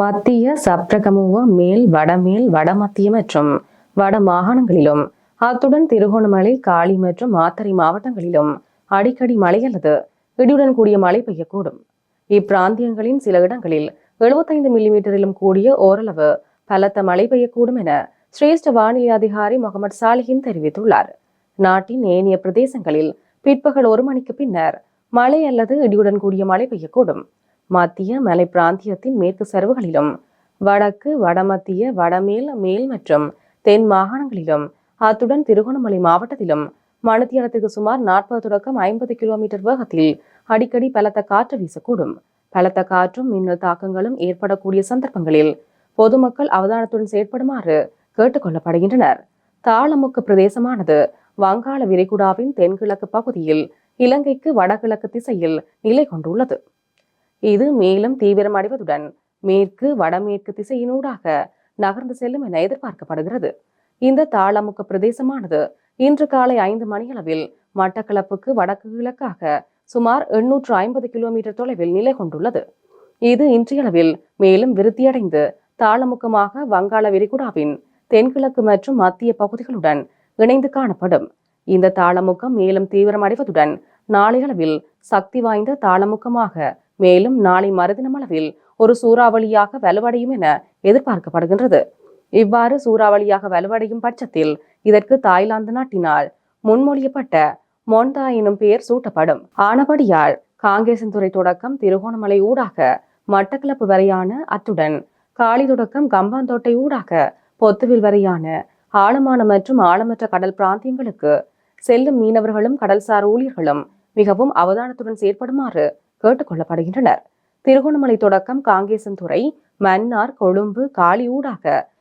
மத்திய சப்ரகமுவ மேல் வடமேல் வடமத்திய மற்றும் வட மாகாணங்களிலும் அத்துடன் திருகோணமலை காளி மற்றும் மாத்தறை மாவட்டங்களிலும் அடிக்கடி மழை அல்லது இடியுடன் கூடிய மழை பெய்யக்கூடும். இப்பிராந்தியங்களின் சில இடங்களில் 75 மில்லிமீட்டரிலும் கூடிய ஓரளவு பலத்த மழை பெய்யக்கூடும் என சிரேஷ்ட வானிலை அதிகாரி முகமது சாலிஹின் தெரிவித்துள்ளார். நாட்டின் ஏனைய பிரதேசங்களில் பிற்பகல் ஒரு மணிக்கு பின்னர் மழை அல்லது இடியுடன் கூடிய மழை பெய்யக்கூடும். மத்திய மலை பிராந்தியத்தின் மேற்கு சரிவுகளிலும் வடக்கு வடமத்திய வடமேல் மேல் மற்றும் தென் மாகாணங்களிலும் அத்துடன் திருகோணமலை மாவட்டத்திலும் மணித்தியாலத்துக்கு சுமார் நாற்பது தொடக்கம் ஐம்பது கிலோமீட்டர் வேகத்தில் அடிக்கடி பலத்த காற்று வீசக்கூடும். பலத்த காற்றும் மின்னல் தாக்கங்களும் ஏற்படக்கூடிய சந்தர்ப்பங்களில் பொதுமக்கள் அவதானத்துடன் செயற்படுமாறு கேட்டுக்கொள்ளப்படுகின்றனர். தாளமுக்கு பிரதேசமானது வங்காள விரிகுடாவின் தென்கிழக்கு பகுதியில் இலங்கைக்கு வடகிழக்கு திசையில் நிலை கொண்டுள்ளது இது மேலும் தீவிரமடைவதுடன் மேற்கு வடமேற்கு திசையினூடாக நகர்ந்து செல்லும் என எதிர்பார்க்கப்படுகிறது. இந்த தாளமுக்க பிரதேசமானது இன்று காலை ஐந்து மணியளவில் மட்டக்களப்புக்கு வடக்கு கிழக்காக சுமார் எண்ணூற்று ஐம்பது கிலோமீட்டர் தொலைவில் நிலை கொண்டுள்ளது. இது இன்றையளவில் மேலும் விருத்தியடைந்து தாளமுக்கமாக வங்காள விரிகுடாவின் தென்கிழக்கு மற்றும் மத்திய பகுதிகளுடன் இணைந்து காணப்படும். இந்த தாளமுக்கம் மேலும் தீவிரமடைவதுடன் நாளையளவில் சக்தி வாய்ந்த தாளமுக்கமாக மேலும் நாளை மறுதினம் அளவில் ஒரு சூறாவளியாக வலுவடையும் என எதிர்பார்க்கப்படுகின்றது. இவ்வாறு சூறாவளியாக வலுவடையும் பட்சத்தில் இதற்கு தாய்லாந்து நாட்டினால் முன்மொழியப்பட்ட மொண்டா எனும் பெயர் சூட்டப்படும். ஆனபடியால் காங்கேசன்துறை தொடக்கம் திருகோணமலை ஊடாக மட்டக்களப்பு வரையான அத்துடன் காளி தொடக்கம் கம்பாந்தோட்டை ஊடாக பொத்துவில் வரையான ஆழமான மற்றும் ஆழமற்ற கடல் பிராந்தியங்களுக்கு செல்லும் மீனவர்களும் கடல்சார் ஊழியர்களும் மிகவும் அவதானத்துடன் செயற்படுமாறு கேட்டுக்கொள்ளப்படுகின்றனர். திருகோணமலை தொடக்கம் காங்கேசன்துறை மன்னார் கொழும்பு காளி ஊடாக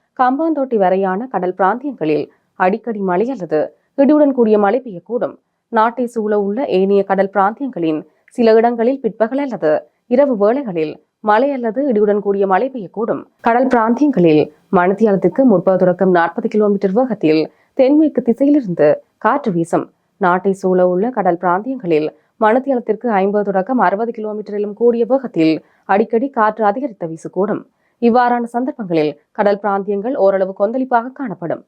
வரையான கடல் பிராந்தியங்களில் அடிக்கடி மழை அல்லது இடியுடன் கூடிய மழை பெய்யக்கூடும். நாட்டை சூழ உள்ள ஏனைய கடல் பிராந்தியங்களின் சில இடங்களில் பிற்பகல் அல்லது இரவு வேளைகளில் மழை அல்லது இடியுடன் கூடிய மழை பெய்யக்கூடும். கடல் பிராந்தியங்களில் மணித்தியாலத்துக்கு முற்பது தொடக்கம் நாற்பது கிலோமீட்டர் வேகத்தில் தென்மேற்கு திசையிலிருந்து காற்று வீசும். நாட்டை சூழ உள்ள கடல் பிராந்தியங்களில் மணித்தியாலத்திற்கு ஐம்பது தொடக்கம் அறுபது கிலோமீட்டரிலும் கூடிய வேகத்தில் அடிக்கடி காற்று அதிகரித்த வீசக்கூடும் இவ்வாறான சந்தர்ப்பங்களில் கடல் பிராந்தியங்கள் ஓரளவு கொந்தளிப்பாக காணப்படும்.